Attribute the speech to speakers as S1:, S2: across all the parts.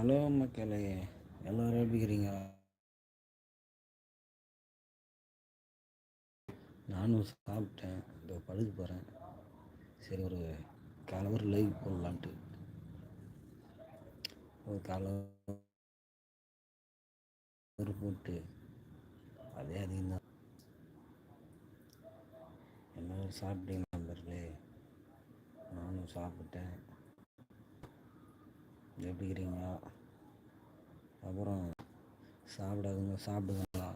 S1: Hello மக்களே எல்லோரும் எப்படி இருக்கிறீங்க நானும் சாப்பிட்டேன். இப்போ படுக்க போகிறேன் சரி ஒரு கலவர் லைவ் போடலான்ட்டு. ஒரு கலவர் போட்டு அதே அதிகம்தான். எல்லோரும் சாப்பிட்டீங்க நண்பர்களே? நானும் சாப்பிட்டேன். எப்படி இருக்கிறீங்க அப்புறம் சாப்பிடாதுங்க சாப்பிடுங்களா?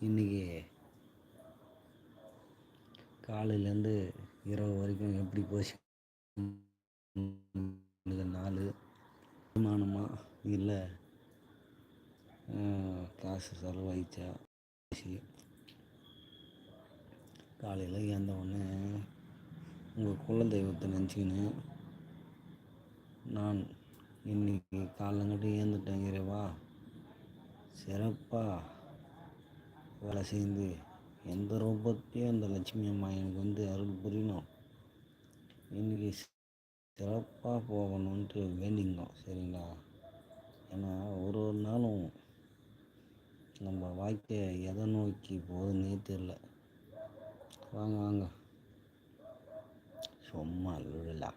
S1: இன்றைக்கி காலையிலேருந்து இரவு வரைக்கும் எப்படி போச்சு? நாள் வருமானமா? இல்லை காசு செலவாயிடுச்சா காலையில் ஏந்த உடனே உங்கள் குலதெய்வத்தை நினச்சிக்கின்னு நான் இன்னைக்கு காலங்கட்டி ஏந்துட்டேன் இறைவா. சிறப்பாக வேலை செய்து எந்த ரூபத்தையும் அந்த லட்சுமி அம்மா எனக்கு வந்து அருள் புரியணும். இன்றைக்கி சிறப்பாக போகணுன்ட்டு வேண்டிங்கோ சரிங்களா? ஏன்னா ஒரு ஒரு நாளும் நம்ம வாழ்க்கை எதை நோக்கி போகுதுன்னே தெரில வாங்க வாங்க. சும்மா இல்லைடா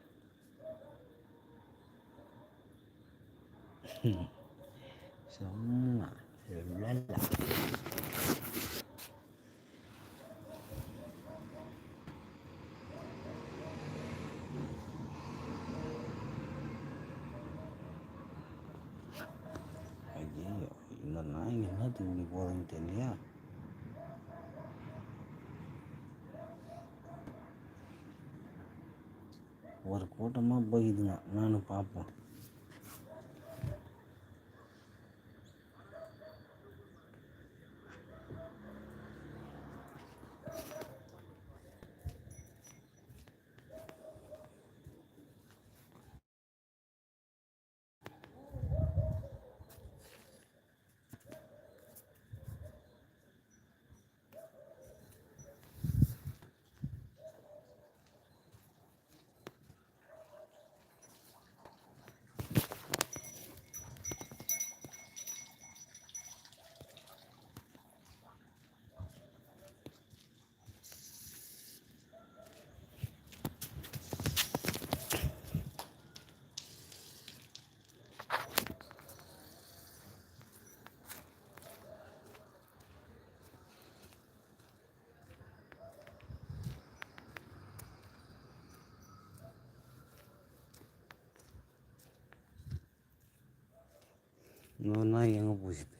S1: சும்மா இல்லைடா ஐயோ இந்த நாய் என்ன இப்படி போகுதுன்னு தெரியலையா ஒரு கூட்டமாக போயிதுங்க. நானும் பார்ப்போம் இன்னொரு நாய் எங்கே போச்சு தெரியல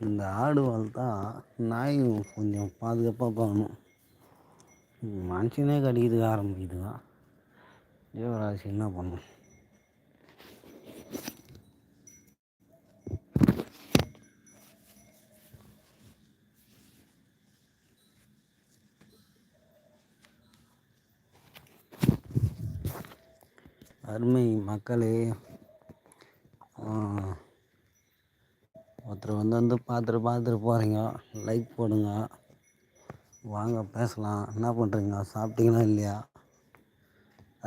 S1: இந்த ஆடு வளர்த்தா நாய் கொஞ்சம் பாதுகாப்பாக பார்க்கணும் மனுஷனே கடிக்கிறதுக்கு ஆரம்பிக்குதுங்க ஜீவராசி என்ன பண்ணும் அருமை மக்களே ஒருத்தர் வந்து பார்த்துட்டு பார்த்துட்டு போகிறீங்க லைக் போடுங்க. வாங்க பேசலாம். என்ன பண்ணுறீங்க சாப்பிட்டீங்களா இல்லையா?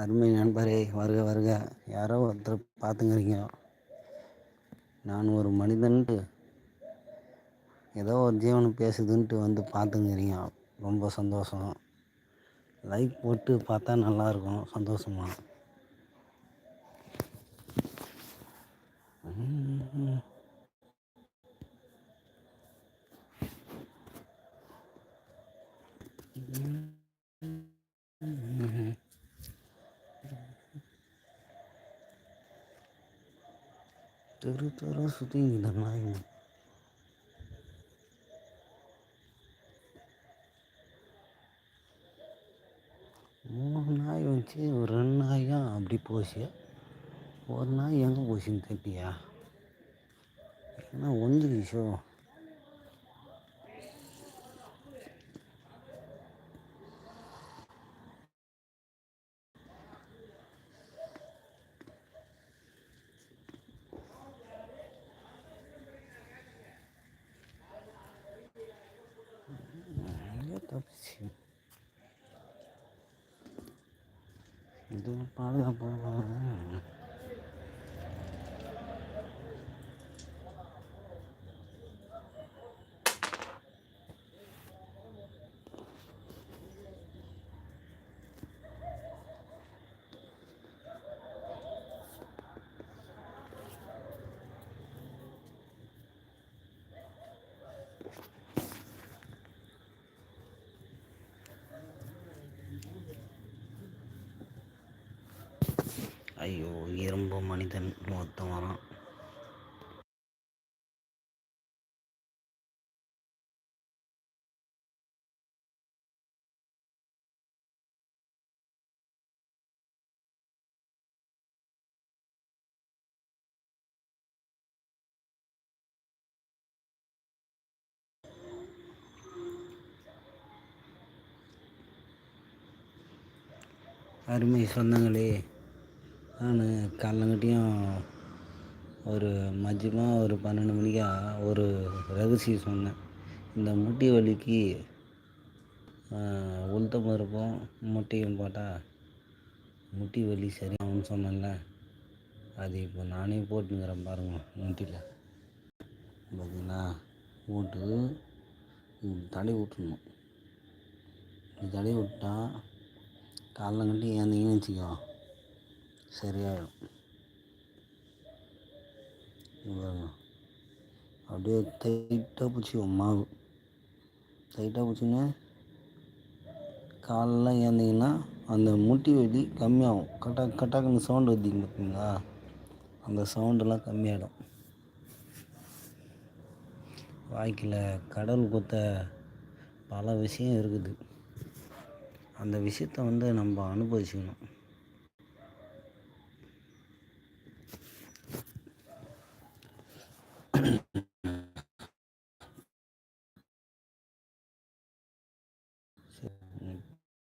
S1: அருமை நண்பரே வருக வருக. யாரோ ஒருத்தர் பார்த்துங்கிறீங்க. நான் ஒரு மனிதன்ட்டு ஏதோ ஒரு ஜீவன் பேசுதுன்ட்டு வந்து பார்த்துங்கிறீங்க. ரொம்ப சந்தோஷம். லைக் போட்டு பார்த்தா நல்லாயிருக்கும். சந்தோஷமாக தெரு தெரு சுத்தினுகுதுடா நாய்ங்க மூணு நாய் வந்துச்சு ஒரு ரெண்டு நாய் அப்படி போச்சு. ஒரு நாய் எங்கே போச்சுன்னு தெரியலையா? ஏன்னா ஒழிஞ்சுக்கிச்சோ எங்கேயோ தப்பிச்சு இது பாதுகாப்பாக ஐயோ இரும்பு மனிதன் ஒருத்தன் வரான். அருமை சொந்தங்களே நான் காலங்கட்டியும் ஒரு மதியமாக ஒரு பன்னெண்டு மணிக்கா ஒரு ரகசியம் சொன்னேன். இந்த முட்டி வலிக்கு உளுத்தம் பருப்பும் முட்டையும் போட்டால் முட்டி வலி சரியாகும்னு சொன்னேன்ல. அது இப்போ நானே போட்டுங்கிறேன் பாருங்க முட்டியில் பார்த்தீங்களா போட்டு தடை தடவி விட்டுணும் இப்படி விட்டால் விட்டா காலங்கட்டி ஏந்திங்கன்னு வச்சுக்கோ. சரியாயிடும். அப்படியே டைட்டாக பிடிச்சிக்கும் மாவு. டைட்டாக பிடிச்சின்னு காலெலாம் ஏந்திங்கன்னா அந்த முட்டி வலி கம்மியாகும். கட்டாக் கட்டாக்குன்னு சவுண்டு வருதுங்க பார்த்தீங்களா அந்த சவுண்டெல்லாம் கம்மியாகிடும் வாழ்க்கையில் கடல் கொத்த பல விஷயம் இருக்குது. அந்த விஷயத்த வந்து நம்ம அனுபவிச்சுக்கணும்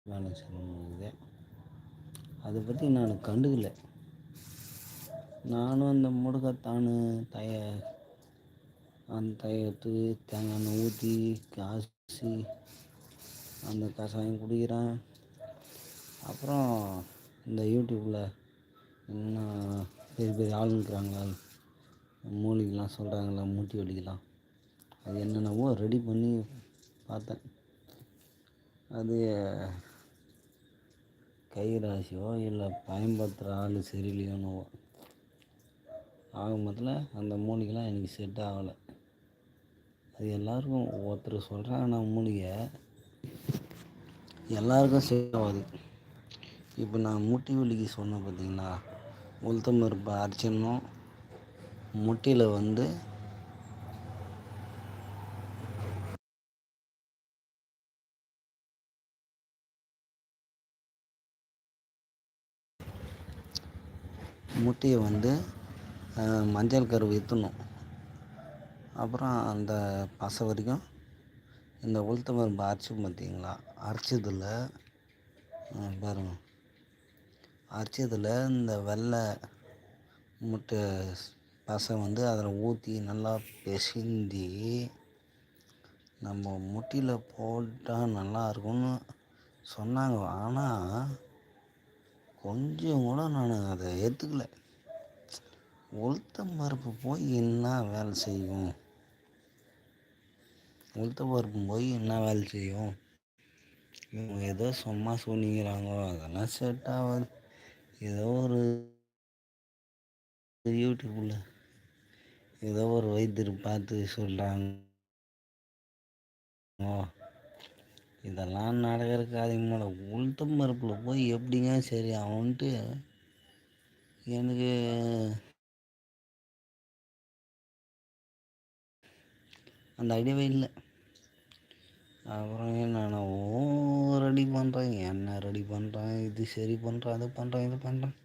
S1: வேலை சொல்லும்போது அதை பற்றி நான் கண்டுக்கல. நானும் அந்த முடுக்கத்தான் தய அந்த தயத்து எடுத்து தேங்காய் எண்ணெய் ஊற்றி காய்ச்சி அந்த கஷாயம் குடிக்கிறேன். அப்புறம் இந்த யூடியூப்பில் என்ன பெரிய பெரிய ஆளுங்கிறாங்களா மூலிகைலாம் சொல்கிறாங்களா மூட்டி வலிக்கலாம். அது என்னென்னவோ ரெடி பண்ணி பார்த்தேன். அது கைராசியோ இல்லை பயன்படுத்துகிற ஆள் சரியில்லையோனவோ ஆக மொத்தத்தில் அந்த மூலிகைலாம் எனக்கு செட் ஆகலை. அது எல்லாருக்கும் ஒருத்தர் சொல்கிறாங்கன்னா மூலிகை எல்லாருக்கும் செட் ஆகாது. இப்போ நான் முட்டி வலிக்கு சொன்னேன் பார்த்தீங்களா? உளுத்தம் பருப்பு அரைச்சிடணும். முட்டியில் வந்து முட்டையை வந்து மஞ்சள் கரு விற்றுணும் அப்புறம் அந்த பசை வரைக்கும் இந்த உளுத்தம் பருப்பு அரைச்சி பார்த்தீங்களா? அரைச்சதில் பாருங்க. அரைச்சதில் இந்த வெள்ளை முட்டை பசை வந்து அதில் ஊற்றி நல்லா பிசைந்தி நம்ம முட்டியில் போட்டால் நல்லா இருக்கும்னு சொன்னாங்க. ஆனால் கொஞ்சம் கூட நான் அதை ஏற்றுக்கல உளுத்தம் பருப்பு போய் என்ன வேலை செய்யும்? உளுத்தம் பருப்பு போய் என்ன வேலை செய்யும்? இவங்க ஏதோ சும்மா சொன்னிக்கிறாங்க அதெல்லாம் செட் ஆகாது. ஏதோ ஒரு யூடியூப்பில் ஏதோ ஒரு வைத்தியர் பார்த்து சொல்கிறாங்க இதெல்லாம் நடக்கிற காரியங்கள உளுத்தம் மறுப்பில் போய் எப்படிங்க சரி அவன்ட்டு எனக்கு அந்த ஐடியாவே இல்லை. அப்புறம் என்னென்னவோ ரெடி பண்ணுறேன் என்ன ரெடி பண்ணுறேன் இது சரி பண்ணுறேன் அது பண்ணுறேன் இது பண்ணுறேன்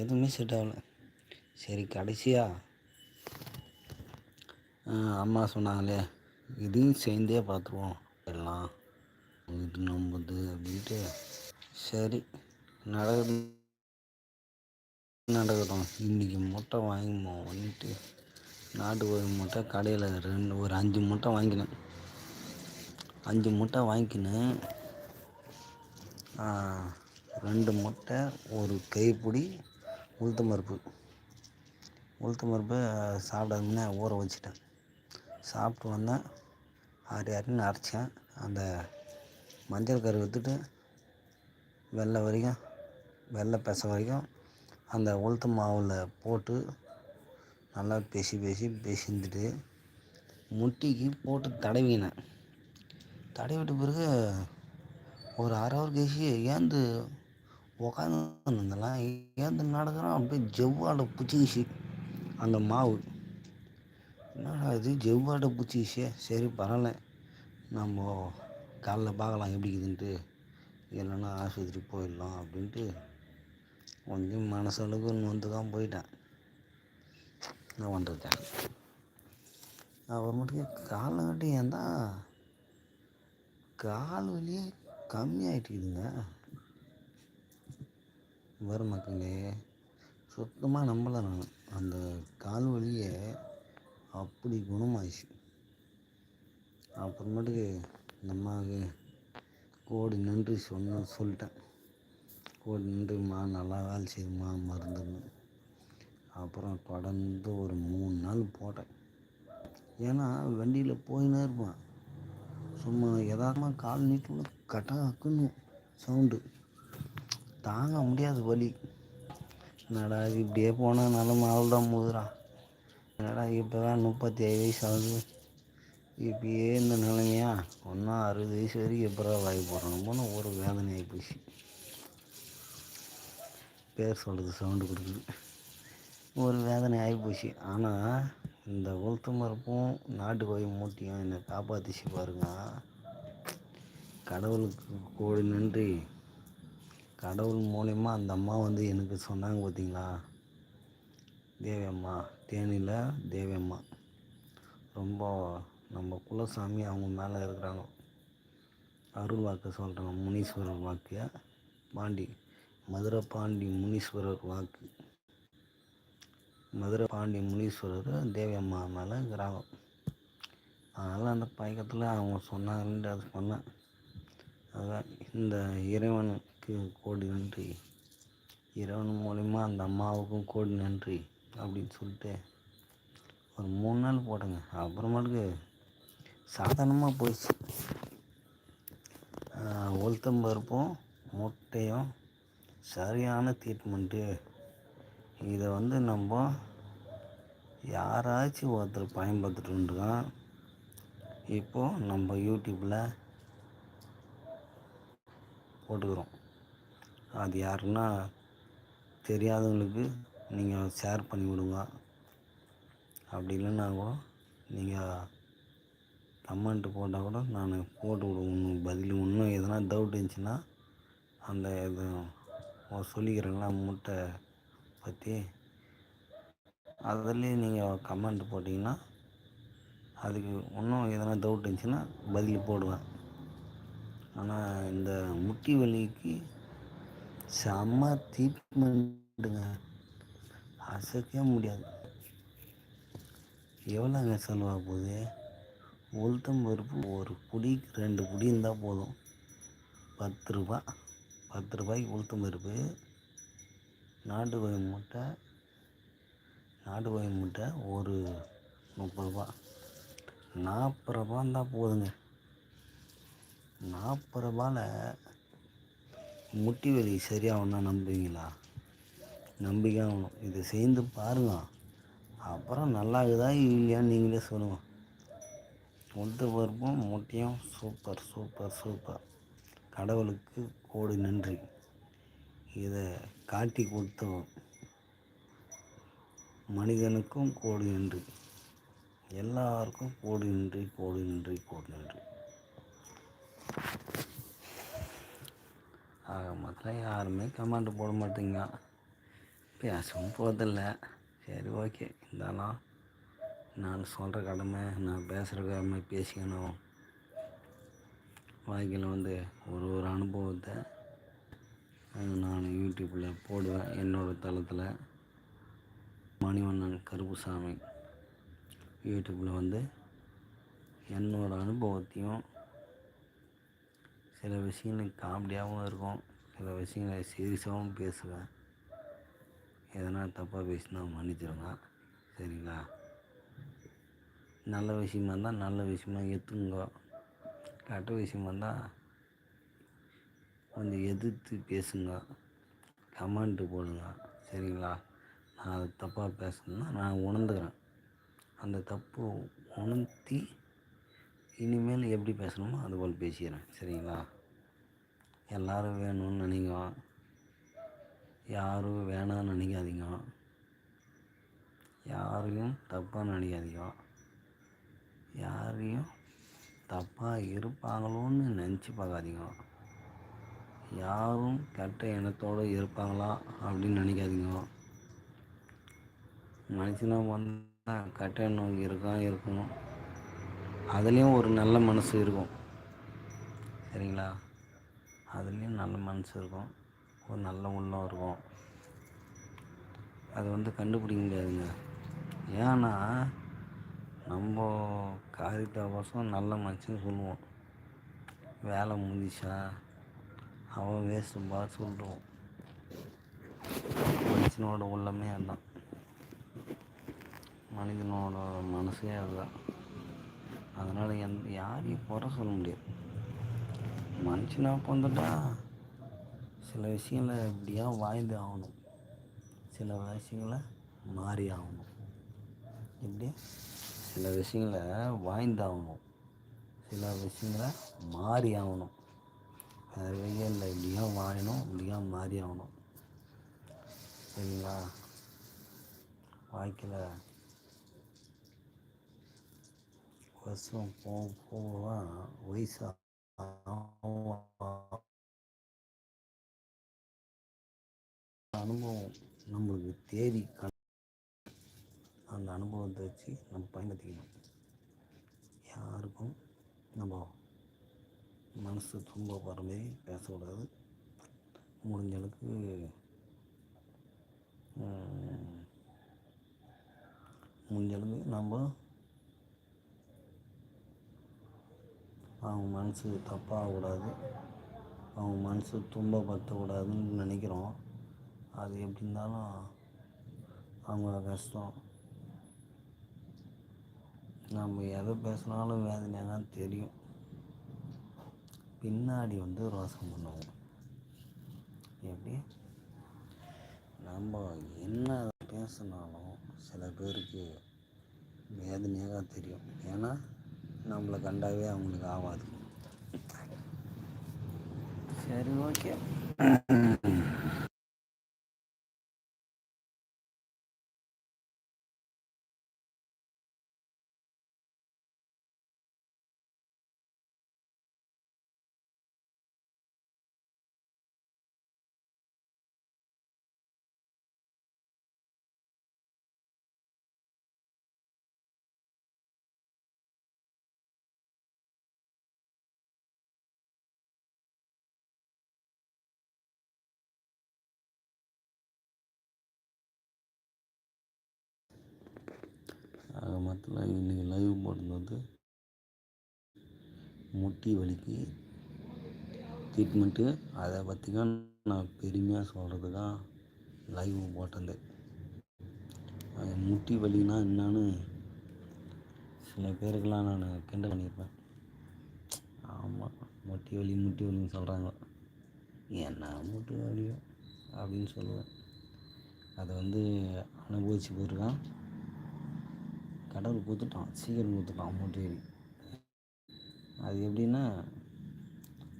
S1: எதுவுமே செட் ஆகலை. சரி கடைசியாக அம்மா சொன்னாங்களே இதையும் சேர்ந்தே பார்த்துருவோம். எல்லாம் இது நம்புது அப்படின்ட்டு சரி நடக்குது நடக்கட்டும் இன்றைக்கி முட்டை வாங்கிமோ வந்துட்டு நாட்டு கோழி முட்டை கடையில் ரெண்டு ஒரு அஞ்சு முட்டை வாங்கினேன். அஞ்சு முட்டை வாங்கிக்கின்னு ரெண்டு முட்டை ஒரு கைப்பிடி உளுத்த பருப்பு உளுத்த பருப்பு சாப்பிடாதுன்னு ஊற வச்சுட்டேன். சாப்பிட்டு வந்தேன். ஆறு யாருன்னு அரைச்சேன். அந்த மஞ்சள் கரு விற்றுட்டு வெள்ளை வரைக்கும் வெள்ளை பெச வரைக்கும் அந்த உளுத்த மாவில் போட்டு நல்லா பேசி பேசி பேசிந்துட்டு முட்டிக்கு போட்டு தடவினேன். தடவிட்ட பிறகு ஒரு அரை ஹவர் கழிச்சு ஏந்து உக்காந்துருந்தலாம் ஏந்து நடக்கிறோம் அப்படியே ஜவ்வாடை பிடிச்சிக்கிச்சு அந்த மாவு. என்னடா இது ஜவ்வாடை பிடிச்சிக்கிச்சே சரி பரவாயில்ல. நம்ம காலைல பார்க்கலாம் எப்படி இருக்குதுன்ட்டு. இல்லைன்னா ஆஸ்பத்திரி போயிடலாம் அப்படின்ட்டு கொஞ்சம் மனசளவுக்கு நொந்து தான் போயிட்டேன். என்ன பண்ணுறது அப்புறமேட்டுக்கு காலங்காட்டி ஏன் தான் கால் வலியே கம்மியாயிட்டுக்குதுங்க வர மக்களே சுத்தமாக நம்பலை நான். அந்த கால் வலியை அப்படி குணமாயிடுச்சு. அப்புறமேட்டுக்கு அம்மாவுக்கு கோடி நன்றி சொன்ன சொல்லிட்டேன். கோடி நன்றிம்மா நல்லா வேலை செய்யுமா மருந்துன்னு. அப்புறம் தொடர்ந்து ஒரு மூணு நாள் போட்டேன். ஏன்னா வண்டியில் போயின்னே இருப்பான். சும்மா எதாரமாக கால் நீட்டுன்னு கட்டாக்குன்னு சவுண்டு. தாங்க முடியாது வலி. என்னடா இப்படியே போனால் நல்ல அவள் தான் முதுறா என்னடா இப்போ தான் முப்பத்தி ஐந்து வயசு ஆகுது. இப்பயே இந்த நிலைமையா? ஒன்றா அறுபது வயசு வரைக்கும் எப்படா வாய் போடுறோம் போனால் ஒரு வேதனை போச்சு. பேர் சொல்கிறது சவுண்டு கொடுக்குது. ஒரு வேதனை ஆகி போச்சு. ஆனால் இந்த உளுத்த மரப்பும் நாட்டு கோழி மூட்டியும் என்னை காப்பாற்றிச்சு பாருங்க. கடவுளுக்கு கோடி நன்றி. கடவுள் மூலிமா அந்த அம்மா வந்து எனக்கு சொன்னாங்க பார்த்தீங்களா தேவியம்மா. தேனியில் தேவியம்மா. ரொம்ப நம்ம குலசாமி அவங்க மேலே இருக்கிறாங்க. அருள் வாக்கு சொல்கிறாங்க முனீஸ்வரர் வாக்கியா பாண்டி மதுரை பாண்டி முனீஸ்வரர் வாக்கு. மதுரை பாண்டி முனீஸ்வரர் தேவியம்மா மேலே இருக்கிறாங்க. அதனால் அந்த பயக்கத்தில் அவங்க சொன்னாங்கன்ட்டு அது சொன்னேன் அதான் இந்த இறைவனுக்கு கோடி நன்றி. இறைவன் மூலிமா அந்த அம்மாவுக்கும் கோடி நன்றி அப்படின்னு சொல்லிட்டு ஒரு மூணு நாள் போட்டேங்க அப்புறமேட்டுக்கு சாதாரணமாக போயிடுச்சு. உளுத்தம் பருப்பும் முட்டையும் சரியான ட்ரீட்மெண்ட்டு இதை வந்து நம்ம யாராச்சும் ஒருத்தர் பயன்படுத்திட்டுருக்கான் இப்போது நம்ம யூடியூப்பில் போட்டுக்கிறோம். அது யாருன்னா தெரியாதவங்களுக்கு நீங்கள் ஷேர் பண்ணி விடுங்க அப்படி இல்லைன்னா கூட நீங்கள் கமெண்ட்டு போட்டால் கூட நான் போட்டு விடுவேன் பதில் இன்னும் எதனா டவுட் இருந்துச்சுன்னா அந்த இது சொல்லிக்கிறேங்களா முட்டை பற்றி அதுலேயே நீங்கள் கமெண்ட் போட்டிங்கன்னா அதுக்கு இன்னும் எதனா டவுட் இருந்துச்சுன்னா பதில் போடுவேன். ஆனால் இந்த முட்டி வலிக்கு செம்ம ட்ரீட்மெண்ட்டுங்க அசைக்கவே முடியாது. எவ்வளோங்க செலவாக போகுது? உளுத்தம் பருப்பு ஒரு குடி ரெண்டு குடி இருந்தால் போதும். பத்து ரூபா பத்து ரூபாய்க்கு உளுத்தம் பருப்பு நாட்டு கோழி முட்டை நாட்டு கோழி முட்டை ஒரு முப்பது ரூபா. நாற்பது ரூபா இருந்தால் போதுங்க. நாற்பது ரூபாயில் முட்டி வலி சரியாகணும்னா நம்புவீங்களா? நம்பிக்கை ஆகணும். இதை சேர்ந்து பாருங்க. அப்புறம் நல்லா இருக்குதா இல்லையான்னு நீங்களே சொல்லுங்கள் உளுத்த பருப்பும் முட்டையும் சூப்பர் சூப்பர் சூப்பர் கடவுளுக்கு கோடி நன்றி. இதை காட்டி கொடுத்த மனிதனுக்கும் கோடி நன்றி. எல்லாருக்கும் கோடி நன்றி கோடி நன்றி கோடி நன்றி. ஆக மொத்தம் யாருமே கமெண்ட் போட மாட்டேங்க. பேசவும் போதில்லை சரி ஓகே. இருந்தாலும் நான் சொல்கிற கடமை நான் பேசுகிற கடமை பேசிக்கணும். வாழ்க்கையில் வந்து ஒரு ஒரு அனுபவத்தை நான் யூடியூப்பில் போடுவேன். என்னோடய தளத்தில் மணிவண்ணன் கருப்புசாமி யூடியூப்பில் வந்து என்னோடய அனுபவத்தையும் சில விஷயங்கள் காமெடியாகவும் இருக்கும். சில விஷயங்களை சீரியஸாகவும் பேசுவேன். எதனா தப்பாக பேசினா மன்னிச்சிருங்க சரிங்களா? நல்ல விஷயமா இருந்தால் நல்ல விஷயமா ஏற்றுங்க. கெட்ட விஷயமா இருந்தால் கொஞ்சம் எதிர்த்து பேசுங்க. கமெண்ட்டு போடுங்க. சரிங்களா? நான் அது தப்பாக பேசணும்னா நான் உணர்ந்துக்கிறேன். அந்த தப்பு உணர்த்தி இனிமேல் எப்படி பேசணுமோ அதுபோல் பேசிக்கிறேன். சரிங்களா? எல்லோரும் வேணும்னு நினைங்க. யாரும் வேணாம்னு நினைக்காதீங்க. யாரையும் தப்பாக நினைக்காதீங்க. யாரையும் தப்பாக இருப்பாங்களோன்னு நினச்சி பார்க்காதீங்க. யாரும் கெட்ட எண்ணத்தோடு இருப்பாங்களா அப்படின்னு நினைக்காதீங்க. மனுஷனாக வந்தால் கெட்ட எண்ணம் இருக்கா இருக்கணும் அதுலேயும் ஒரு நல்ல மனசு இருக்கும். சரிங்களா? அதுலேயும் நல்ல மனசு இருக்கும். ஒரு நல்ல உள்ளம் இருக்கும். அது வந்து கண்டுபிடிக்க முடியாதுங்க. ஏன்னா நம்ம காரியத்தை நல்ல மனுஷன் சொல்லுவோம் வேலை முடிஞ்சா அவன் வேஸ்ட்டும்பா சொல்லுவோம் மனுஷனோட உள்ளமே அதுதான் மனிதனோட மனசே அதுதான் அதனால் எந் யாரையும் குறை சொல்ல முடியாது. மனுஷனாக பிறந்துட்டா சில விஷயங்களை எப்படியா வாழ்ந்து ஆகணும். சில விஷயங்களை மாறி ஆகணும். எப்படி சில விஷயங்களை வாய்ந்தாகணும். சில விஷயங்களை மாறி ஆகணும் வேறு வழியே இல்லை. இப்படியும் வாழணும் இப்படியும் மாறி ஆகணும் சரிங்களா? வாழ்க்கையில் வருஷம் போக போக வயசாக அனுபவம் நம்மளுக்கு தேடி அந்த அனுபவத்தை வச்சு நம்ம பயன்படுத்திக்கணும். யாருக்கும் நம்ம மனசு துன்பப்படுற மாரி பேசக்கூடாது. முடிஞ்ச அளவுக்கு முடிஞ்ச அளவுக்கு நம்ம அவங்க மனசு தப்பாகக்கூடாது. அவங்க மனசு துன்பப்படுத்தக்கூடாதுன்னு நினைக்கிறோம். அது எப்படி இருந்தாலும் அவங்க கஷ்டம். நம்ம எதை பேசினாலும் வேதனையாக தான் தெரியும். பின்னாடி வந்து ரோசம் பண்ணுவோம். எப்படி? நம்ம என்ன பேசினாலும் சில பேருக்கு வேதனையாக தெரியும். ஏன்னா நம்மளை கண்டாவே அவங்களுக்கு ஆகாது. சரி ஓகே மரத்தில் இன்றைக்கி லைவ் போட்டிருந்தது முட்டி வலிக்கு. ட்ரீட்மெண்ட்டு அதை பற்றி தான் நான் பெருமையாக சொல்கிறது தான் லைவ் போட்டது முட்டி வலினா என்னான்னு சில பேருக்கெல்லாம் நான் கிண்டல் பண்ணியிருப்பேன். ஆமாம் முட்டி வலி முட்டி வலின்னு சொல்கிறாங்க என்ன முட்டி வலியோ அப்படின்னு சொல்லுவேன். அதை வந்து அனுபவிச்சு போயிருக்கான். கடவுள் கொடுத்துட்டான். சீக்கிரம் கொடுத்துட்டான் மோட்டிவேரி அது எப்படின்னா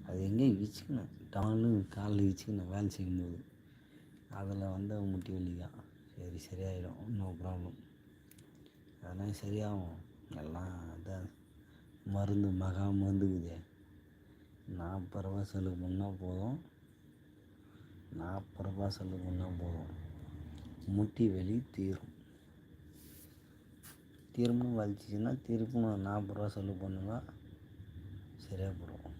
S1: அது எங்கேயும் இச்சுக்கணும் டவுனு காலில் இச்சுக்கணும் வேலை செய்யும்போது அதில் வந்து முட்டி வலி தான் சரி சரியாயிடும். நோ ப்ராப்ளம் அதெல்லாம் சரியாகும். எல்லாம் அதான் மருந்து மகா மருந்துக்குது நாற்பது ரூபா செலவு பண்ணால் போதும். நாற்பது ரூபா செலவு பண்ணால் போதும். முட்டி வலி தீரும். திரும்பவும் வலிச்சிச்சின்னா திரும்பவும் நாற்பது ரூபா செலவு பண்ணுங்க சரியாக போடும்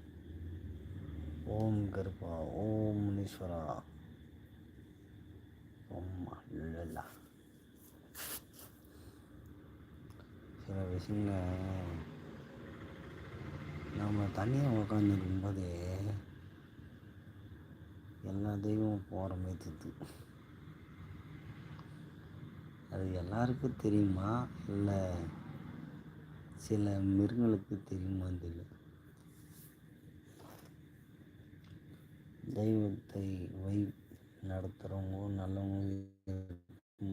S1: ஓம் கருப்பா ஓம் முனீஸ்வரா. ஓம் இல்லா சில விஷயங்கள் நம்ம தனியாக உட்காந்துருக்கும்போது எல்லா தெய்வமும் போகிற மாதிரி அது எல்லாருக்கும் தெரியுமா? இல்லை சில மிருகங்களுக்கு தெரியுமான்னு தெரியல. தெய்வத்தை வை நடத்துகிறவங்க நல்லவங்க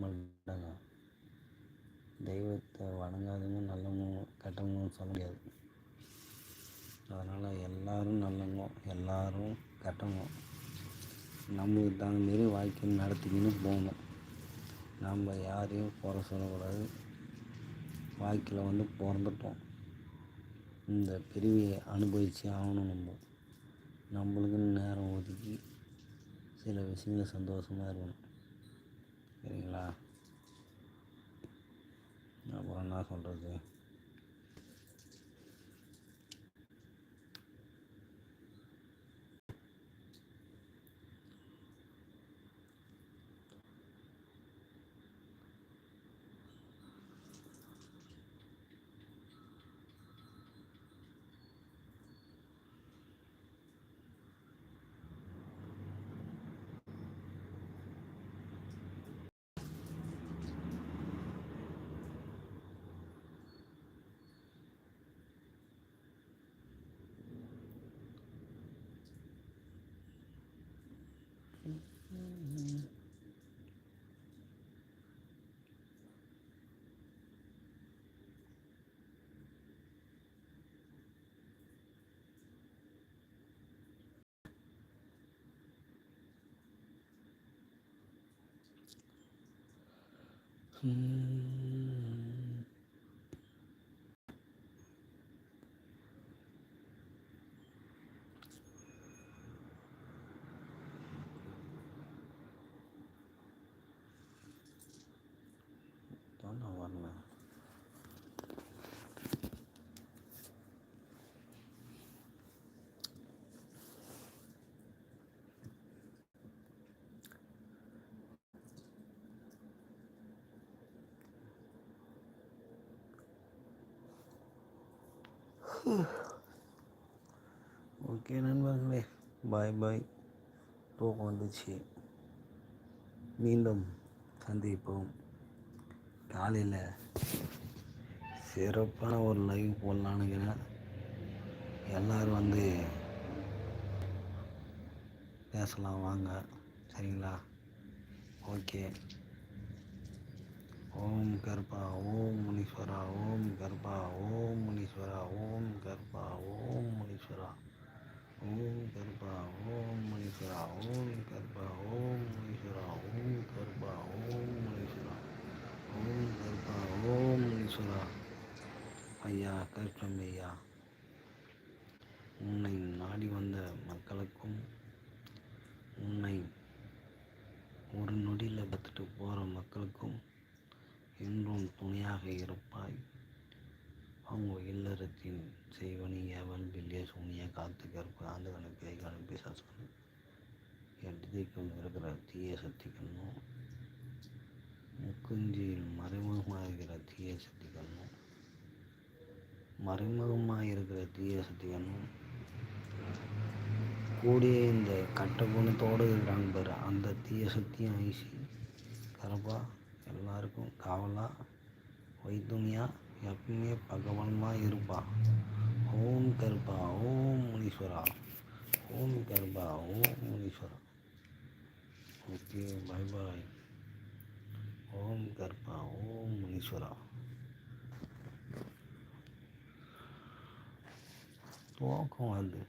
S1: மாட்டாங்க தெய்வத்தை வணங்காதவங்க நல்லவங்க கெட்டவங்கன்னு சொல்ல முடியாது. அதனால் எல்லோரும் நல்லவங்க எல்லோரும் கெட்டவங்க. நம்மளுக்கு தகுந்த மாரி வாழ்க்கையை நடத்திக்கின்னு போகணும். நம்ம யாரையும் குறை சொல்லக்கூடாது. வாழ்க்கையில் வந்து பிறந்துட்டோம். இந்த பிரிவியை அனுபவித்து ஆகணும் நம்ம. நம்மளுக்குன்னு நேரம் ஒதுக்கி சில விஷயங்கள் சந்தோஷமாக இருக்கணும். சரிங்களா? அப்புறம் என்ன சொல்கிறது Hmm. ஓகே நண்பர்களே பாய் பாய் தூக்கம் வந்துச்சு. மீண்டும் சந்திப்போம். காலையில் சிறப்பான ஒரு லைவ் போடலான்னுக்கிறேன் எல்லோரும் வந்து பேசலாம் வாங்க. சரிங்களா? ஓகே. ஓம் கர்பா ஓம் முனீஸ்வரா ஓம் கர்பா ஓம் முனீஸ்வரா ஓம் கர்பா ஓம் முனீஸ்வரா. ஓம் கர்பா ஓம் முனீஸ்வரா ஓம் கர்பா ஓம் முனீஸ்வரா ஓம் கர்பா ஓம் முனீஸ்வரா. ஓம் கர்பா ஓம் முனீஸ்வரா. ஐயா கருப்பம் ஐயா. உன்னை நாடி வந்த மக்களுக்கும் உன்னை ஒரு நொடியில் பார்த்துட்டு போகிற மக்களுக்கும் என்றும் துணையாக இருப்பாய். அவங்க இல்லறத்தின் செய்வனி ஏவல் பில்லிய சூனிய காத்து கருப்பு ஆண்டு கணக்கு கணக்கு பிசாசன் எட்டு இருக்கிற தீய சக்திக்கணும் முக்குஞ்சியில் மறைமுகமாக இருக்கிற தீய சக்திக்கணும் மறைமுகமாக இருக்கிற தீய சக்திக்கணும் கூடிய இந்த கட்ட குணத்தோடு இருக்கிறாங்க பாரு. அந்த தீய சக்தியும் ஐசி கரப்பா எல்லாருக்கும் காவலாக வைத்துணியாக எப்பவுமே பகவான்மாக இருப்பான் ஓம் கருப்பா ஓம் முனீஸ்வரா. ஓம் கருப்பா ஓம் முனீஸ்வரா. ஓகே பாய் பாய் ஓம் கருப்பா ஓம் முனீஸ்வரா. தூக்கம் வருது.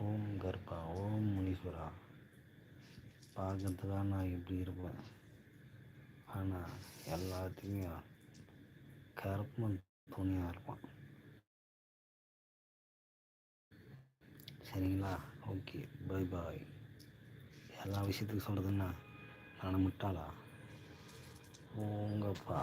S1: ஓம் கர்ப்பா ஓம் முனீஸ்வரா. பார்க்கறதுக்காக நான் இப்படி இருப்பேன். ஆனால் எல்லாத்தையும் கருப்பன் துணியாக இருப்பான். சரிங்களா? ஓகே பை பாய் எல்லா விஷயத்துக்கும் சொல்கிறதுன்னா நான் முட்டாளா உங்கப்பா